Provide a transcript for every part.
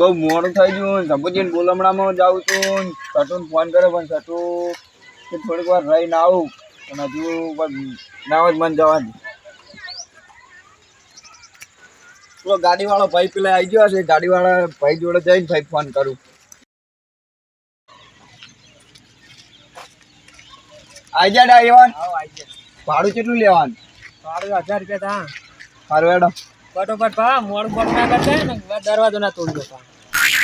બહુ મોડું થઈ ગયું સંપુજીને બોલમણામાં જાઉં છું સટુને ફોન કર્યો પણ સટુ કે થોડીક વાર રહીને આવું પણ હજુ નાવ જ મન તો જવા દે પેલો ગાડીવાળો ભાઈ પેલા આવી ગયો છે ગાડીવાળા ભાઈ જોડે જઈને ભાઈ ફોન કરું. આઈ જા ડાયવન ભાડું કેટલું લેવાનું? ભાડું હજાર રૂપિયા થા સારું ફટોફટ પા મોડું મોડું ના કરતા ને દરવાજો ના તોડજો પા.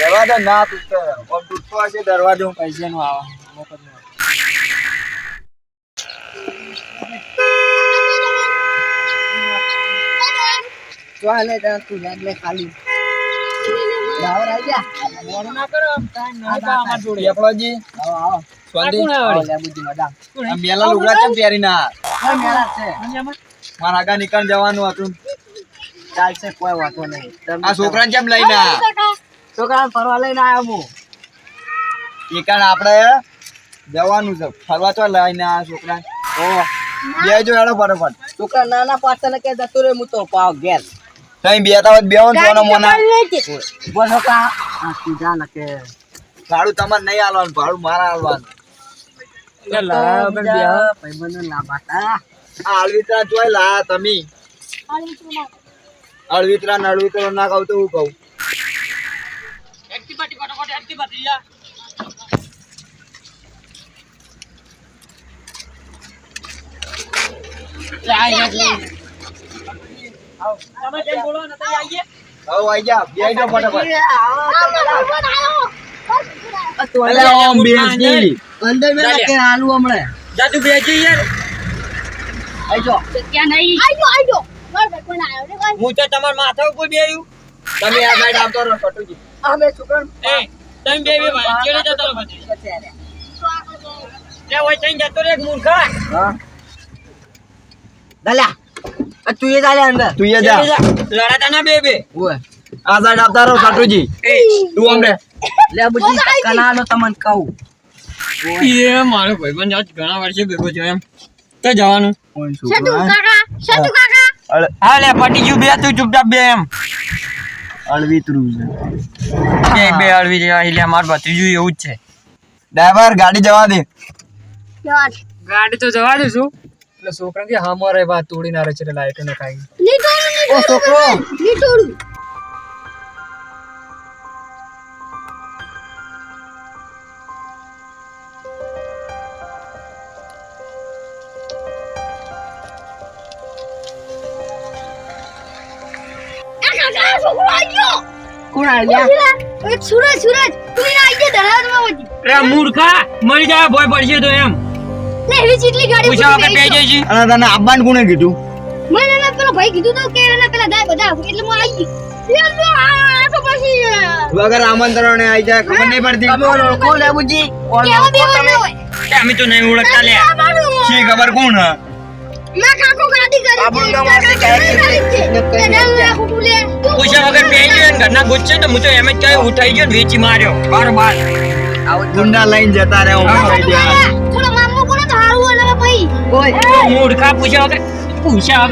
દરવાજો ના તૂટતો તૂટતો હશે દરવાજો પૈસા નો આવા. મફત નો ચાલે જા તું યાદ ખાલી. દાવર આઈ જા મોડું ના કરો ટાઈમ ના પા અમાર જોડે. એકલોજી આવો. આવો સ્વાદી કોણ આવે? આવો લે બુદ્ધિ મડા આ મેલા લુગડા કેમ પહેરી ના છે. મારા આગા નીકળ જવાનું હતું. ચાલશે કોઈ વાંધો નહીં. આ છોકરાને કેમ લઈને આ? છોકરા ફરવા લઈને આવ્યો હું. એકાણ આપણે જવાનું છે. ફરવા તો લઈને આ છોકરા ઓ બે જો હેડો ફટાફટ. છોકરા નાના પાછળ કે જતો રે હું તો પાવ ઘેર. તઈ બે તાવત બેવો ને સોનો મોના. બોલો કા? આ સીધા જા કે ભાડું તમારે નહીં આલવાનું ભાડું મારા આલવાનું. વગર બે હવે. ભાઈબંધો લાભાતા આ તા જોઈ લા તમે. અળવિતરા ને ના કહું તો હું કહું આઈ જા. જો ફટાફટ. તું અલે ઓમ બેસી અંદર મેં કે આલુ હમણે? જા તું બેસી યાર આઈ જો હું તો તમારા માથા ઉપર બેયું તમે આ સાઈડ આવતો રહો ફટુજી અમે છોકરા એ તમે બે બે ભાઈ ચેડે જતો રહો પછી લે ઓય તઈ જતો રે એક મૂર્ખા. હા. દલા આ તું એ ચાલે અંદર. તું એ જા. લડાતા ના બે બે. ઓય. આ સાઈડ આવતા રહો ફટુજી એ તું અમને લે બુદ્ધિ કનાનો તમને કહું. એ મારો ભાઈબંધ આજ ઘણા વર્ષે ભેગો થયો એમ. તો જવાનું. કોણ છોકરા અળ હા લે પટી ગયું બે તું ચૂપચાપ બે એમ. અળવી છે. બે બે અળવી જેવા એટલે માર ભત્રીજું એવું જ છે. ડ્રાઈવર ગાડી જવા દે. ગાડી તો જવા દે શું? એટલે છોકરા કે હા મારે વાત તોડી ના રહે છે લાઈટો ને ખાઈ. ઓ છોકરો. કોણ સુરજ સુરજ તું ના આઈ જા ધરાવમાં માં એ મૂર્ખા મરી જાય ભોય પડશે તો એમ લે એવી ચીટલી ગાડી પૂછા વગર રહી કહી છે. અને તને આબાન કોને કીધું મને ના પેલો ભાઈ કીધું તો કે એના પેલા ગાય બધા એટલે હું આવી ગઈ યાર, તો આ તો પછી અ, વગર આમંત્રણે આવી જાય ખબર નહીં પડતી તમે ઓલો ઓળખો લે બુદ્ધિ કેવા બેવા ના હોય એ અમે તો નહીં ઓળખતા લે શી ખબર કોણ હે કાકો ગાડી કરી આપણું નામ છે. ને. તું પૂછ્યા વગર પહેરી ને ઘરના ગુસ્સે તો હું તો એમ જ ઉઠાઈ ગયો ને વેચી માર્યો બાર બાર ગુંડા લઈને જતા રહે હું કહી ખોટું થોડો મામો બોલો તો હારું અને ભાઈ ઓય મૂર્ખા પૂછ્યા વગર પૂછ્યા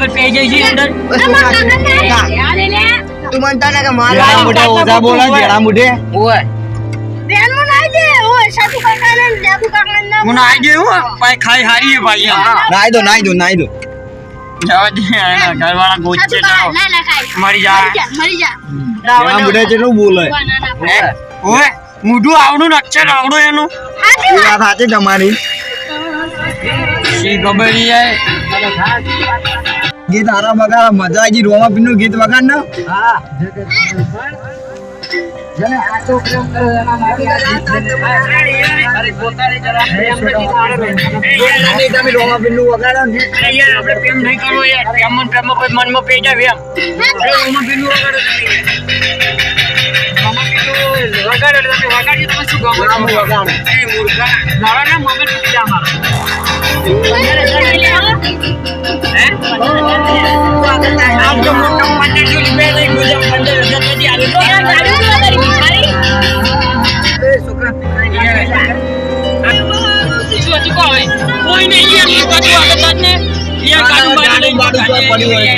અંદર. આ લે લે. તું મનતા ને કે મારા મોઢે ઓઝા બોલે જેડા મોઢે ઓય બેનનું નાઈ દે. ને ના હું. આવી ગયો હું ભાઈ ખાઈ હારી હે. ભાઈ નાઈ દો નાઈ દો નાઈ દો. જવા દે એના ઘરવાળા. મરી જા. મરી જા બોલે. ઓય મોઢું આવડું અક્ષર આવડું એનું. હાચી એ તમારી. શી ખબર ગીત હારા બગાડા મજા આવી ગઈ રોમા પીનું ગીત વગાડ ના. હા. જેને આ છોકરો કરે એના મારી પોતાની જરા તમે રોમા પીનું વગાડો ને. યાર આપણે પ્રેમ નહીં કરવો યાર. પ્રેમમાં ને કોઈ મનમાં પેજ આવે એમ. રોમા પીનું વગાડો તમે. વગાડો તમે વગાડજો તમે શું ગમો વગાડો. મૂર્ખા લાવા ના જય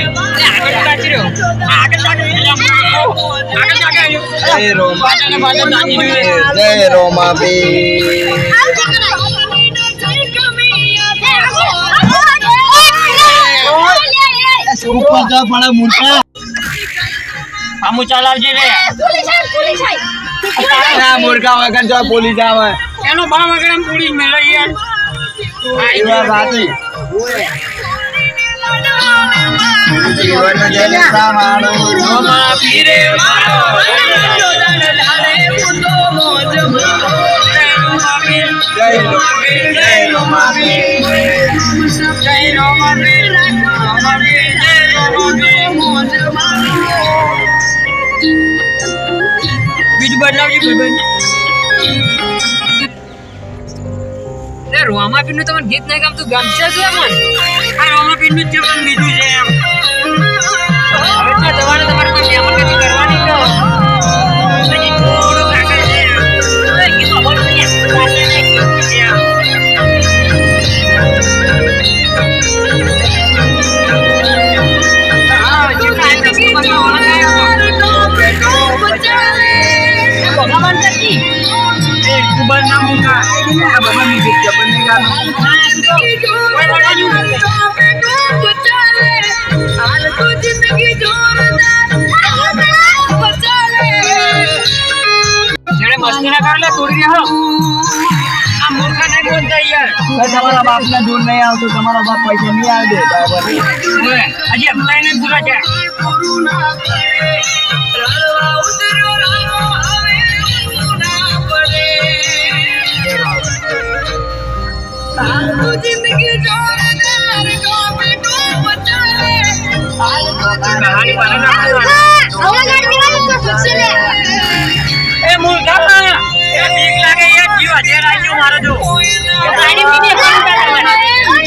પાછળ ને પાછળ નાચી રહ્યું છે. જય રોમાબી ઉપર જા પણ મૂર્ખા. આમ ચાલ આવજે રે ના મૂર્ખા વગર જો પોલીસ આવે. એનો બા વગર આમ પૂરી મેળે યાર વાત રોમા જય રોમા બીજું બદલાવજો ભાઈ. એ રોમાપીરનું તમને ગીત નહીં ગમતું, ગમશે જ મન આ રોમા નું જ બીજું છે એમ. હવે તો તમારે કોઈ મહેમાન ગતિ મસ્તી ના કરે તોડી દે આ મૂર્ખા નહીં બોલતા યાર. તમારા બાપને દૂર નહીં આવતો તમારા બાપ પૈસા નહીં આવે હજી અપલાય નહીં પૂરા છે. એ મૂર્ખા એ બીક લાગે યાર જીવ હજાર આજો મારો જો ગાડી મીને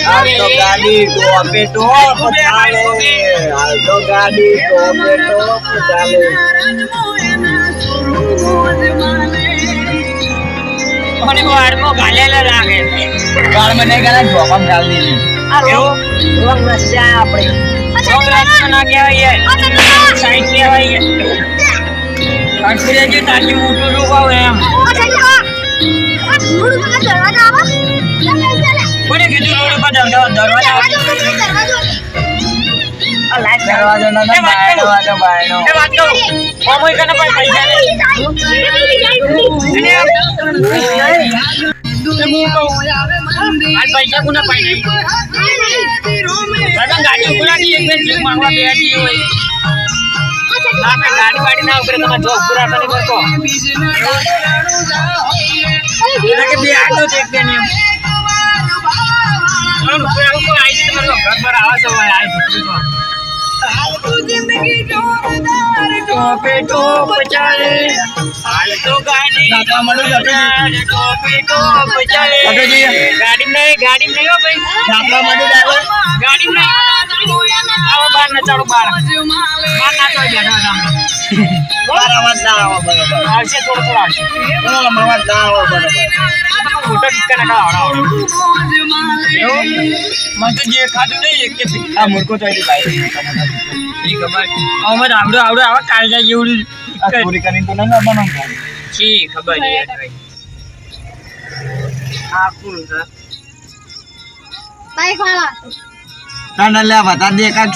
હાલ ગાડી મને ગાલેલા લાગે ગાળમાં નહીં ગાળા ઢોકમ ચાલ દીધી એવું? રોંગ રસ્તા ના કહેવાય યાર. સાઈડ કહેવાય યાર. કાંકરિયા જે તાજી મોટું રોકાવ એમ. કોને કીધું રોડ પર દરવાજા દરવાજા ના કરું. દરવાજો બાયનો એ વાત કહું અમોય કને પૈસા આ પૈસા પાઈ ગાડી ઉભરાતી એક બે ચીક માંગવા બે દી હોય. આપણે ગાડી વાડી ના ઉપરે તમે જોબ પૂરા કરી કરતો કે બે આટલો છે એક બે એમ. ચાલો ઉપર આવું કોઈ આવી તમારે ઘર પર આવે છે હોય આ ટોપે ચાલે. ગાડી નહીં ગાડી નહીં. ગાડી નહીં. બાર ને બાર. બાર ના તો બેઠા સામે બાર અવાજ ના આવે બરોબર. આવશે થોડો થોડો આવશે ઓમ અવાજ ના આવે બરોબર. મોટો ટીકા ના આવડા એવું? મને તો જે ખાધું નહીં એક કે આ મૂર્ખો તો એની બાઈક ઈ ખબર. અમે આવડો આવડો આવા કાળજા જેવડું કરીને તો ના ખબર યાર આ કોણ છે. બાઈક વાળા તને લે વધારે દેખાડ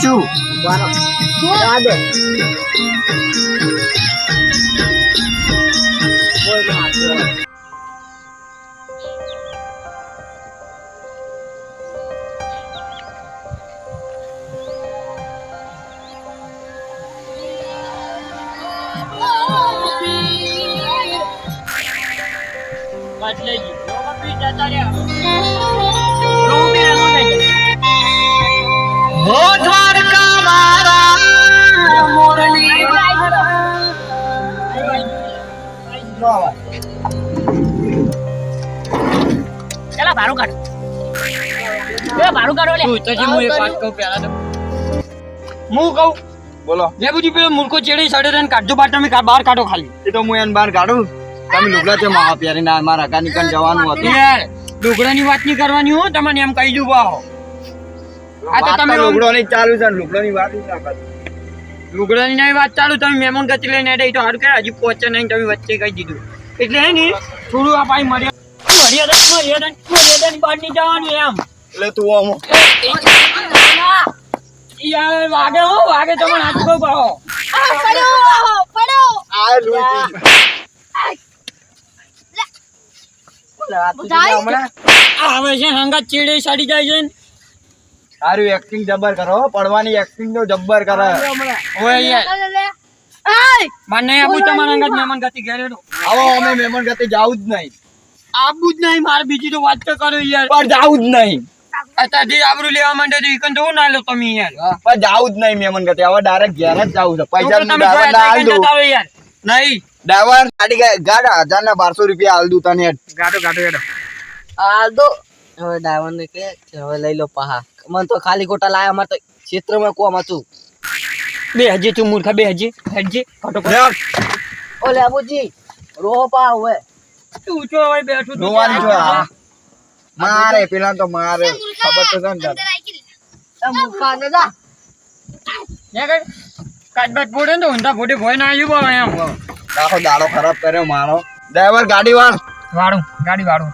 બારું કાઢ. એ બારું કાઢો લે. તું તો જે હું એક વાત કહું પહેલા તો. હું કહું? બોલો. લે બુજી પેલો મૂર્ખો ચેડી સાડે રન કાઢજો બાર તમે બહાર કાઢો ખાલી. એ તો હું એને બહાર કાઢું. તમે લુગડા છે માવા પહેરીને ના મારા કાની કન જવાનું હતું. યાર લુગડાની વાત નહીં કરવાની હો તમને એમ કહી દઉં બાહો આ તો તમે લુગડો ની ચાલુ છે લુગડો ની વાત જ ના કરતા. વાત ચાલુ તમે મહેમાન ગતિ લઈને તો હારું કે હજી પહોંચે નહીં તમે વચ્ચે કહી દીધું. એટલે હે ને થોડું આ ભાઈ મર્યાદા મર્યાદા મર્યાદા બહાર નહીં જવાનું એમ. એટલે તું આમ. યાર વાગે હો વાગે હાથ પાડો આ લૂંટી બધાય હવે છે હંગા ચીડી સાડી જાય છે ને. સારું એક્ટિંગ જબ્બર કરો પડવાની એક્ટિંગ તો જબ્બર કરે. ઓય યાર મને આપું તમારા મહેમાન ગતિ ઘેરેડો. આવો અમે મહેમાન ગતિ જાવું જ નહીં. આબુ જ નહીં મારે બીજી તો વાત તો કરો યાર. પણ જાવું જ નહીં. અત્યારથી આબરૂ લેવા માંડે તો ઈકન તો ના લો તમે યાર. પણ જાવું જ નહીં મહેમાન ગતિ હવે ડાયરેક્ટ ઘેર જ જાવું છે. પૈસા તમે ડ્રાઈવર ના હાલ દઉં જતા રહો યાર? નહીં. ડ્રાઈવર ગાડી ગાડા હજાર ના બારસો રૂપિયા હાલ દઉં તને. ગાડો ગાડો હેડો આ દો હવે ડ્રાઈવર ને કે કે હવે લઈ લો પહા. મને તો ખાલી ખોટા લાયા અમારે તો ક્ષેત્રમાં કોમ હતું. બે હજી તું મૂર્ખા બે હજી હજી. ફટોફટ ઓલે આબુજી રોહો પા હવે. તું ઊંચો હોય બેઠું તું જોવાનું છો આ. મારે પેલા તો મારે. ખબર તો છે ને એ મૂર્ખા ને કઈ કાચબાચ ફોડે ને તો ઊંધા ફોડે ભોય ના આવ્યું બાબા એમ. આખો દાડો ખરાબ કર્યો મારો. ડ્રાઈવર ગાડી વાળ. વાળું ગાડી વાળું.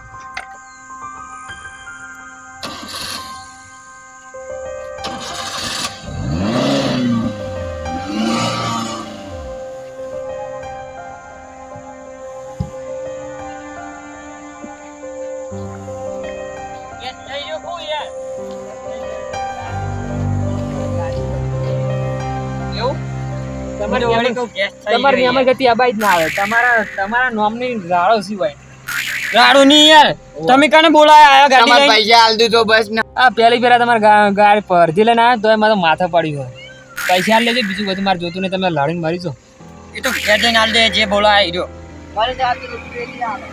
તમારી નિયમન ગતિ અબાઈ જ ના આવે. તમારા તમારા નોમની રાડો સિવાય. રાડો નહીં યાર. તમે કને બોલાયા? આયા ગાડી લઈને? પૈસા આલ દીધો બસ ને. આ પહેલી ફેરા તમારે ગાડી પરથી લઈને આવ્યા તો મારો માથે પડ્યું હોય. પૈસા હાલ લેજો બીજું બધું મારે જોતું નહીં. તમે લડીને મરી છો એ તો ઘેર જઈને આલ દે જે બોલાય રહ્યો. મારે જાતી તો પેલી આવે.